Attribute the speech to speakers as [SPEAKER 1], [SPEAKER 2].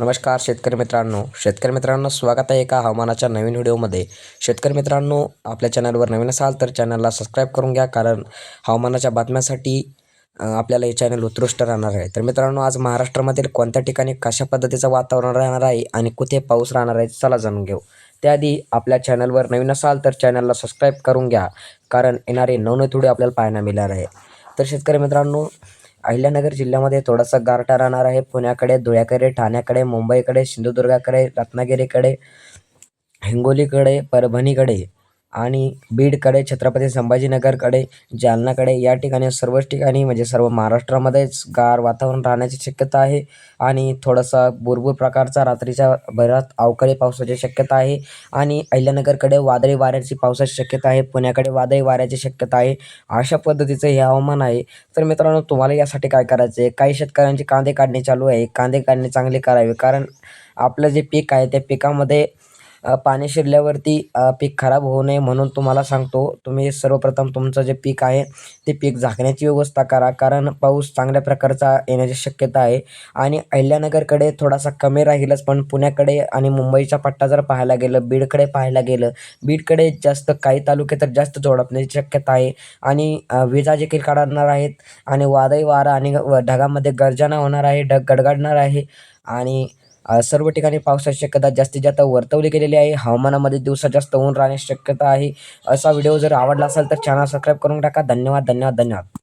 [SPEAKER 1] नमस्कार शेतकरी मित्रांनो. शेतकरी मित्रांनो स्वागत आहे एका हवामानाच्या नवीन व्हिडिओमध्ये. शेतकरी मित्रांनो आपल्या चॅनलवर नवीन असाल तर चॅनलला सबस्क्राईब करून घ्या कारण हवामानाच्या बातम्यांसाठी आपल्याला हे चॅनल उत्कृष्ट राहणार आहे. तर मित्रांनो आज महाराष्ट्रामधील कोणत्या ठिकाणी कशा पद्धतीचं वातावरण राहणार आहे आणि कुठे पाऊस राहणार आहे चला जाणून घेऊ. त्याआधी आपल्या चॅनलवर नवीन असाल तर चॅनलला सबस्क्राईब करून घ्या कारण येणारे नवनवीन व्हिडिओ आपल्याला पाहायला मिळणार आहे. तर शेतकरी मित्रांनो अहिल्यानगर जिल्ह्यामध्ये थोडासा गारठा राहणार आहे. पुण्याकडे धुळ्याकडे ठाण्याकडे मुंबईकडे सिंधुदुर्गाकडे रत्नागिरीकडे हिंगोलीकडे परभणीकडे. आणि बीडकडे छत्रपती संभाजीनगरकडे जालनाकडे या ठिकाणी सर्वच ठिकाणी म्हणजे सर्व महाराष्ट्रामध्येच गार वातावरण राहण्याची शक्यता आहे. आणि थोडासा भुरभूर प्रकारचा रात्रीच्या भरात अवकाळी पावसाची शक्यता आहे. आणि अहिल्यानगरकडे वादळी वाऱ्याची पावसाची शक्यता आहे. पुण्याकडे वादळी वाऱ्याची शक्यता आहे. अशा पद्धतीचं हे हवामान आहे. तर मित्रांनो तुम्हाला यासाठी काय करायचं आहे काही शेतकऱ्यांची कांदे काढणे चालू आहे. कांदे काढणे चांगले करावे. कारण आपलं जे पीक आहे त्या पिकामध्ये पाणी शिरल्यावरती पीक खराब होऊ नये म्हणून तुम्हाला सांगतो. तुम्ही सर्वप्रथम तुमचं जे पीक आहे ते पीक झाकण्याची व्यवस्था करा. कारण पाऊस चांगल्या प्रकारचा येण्याची शक्यता आहे. आणि अहिल्यानगरकडे थोडासा कमी राहीलच पण पुण्याकडे आणि मुंबईचा पट्टा जर पाहायला गेलं बीडकडे पाहायला गेलं बीडकडे जास्त काही तालुके तर जास्त झोडपण्याची शक्यता आहे. आणि विजा देखील काढणार आहेत. आणि वादळी वारा आणि ढगामध्ये गर्जना होणार आहे ढग गडगडणार आहे. आणि सर्व ठिकाणी पावसाची शक्यता जास्तीत जास्त वर्तवली गेलेली आहे. हवामानामध्ये दिवसात जास्त ऊन राहण्याची शक्यता आहे. असा व्हिडिओ जर आवडला असेल तर चॅनल सबस्क्राईब करून टाका. धन्यवाद धन्यवाद धन्यवाद.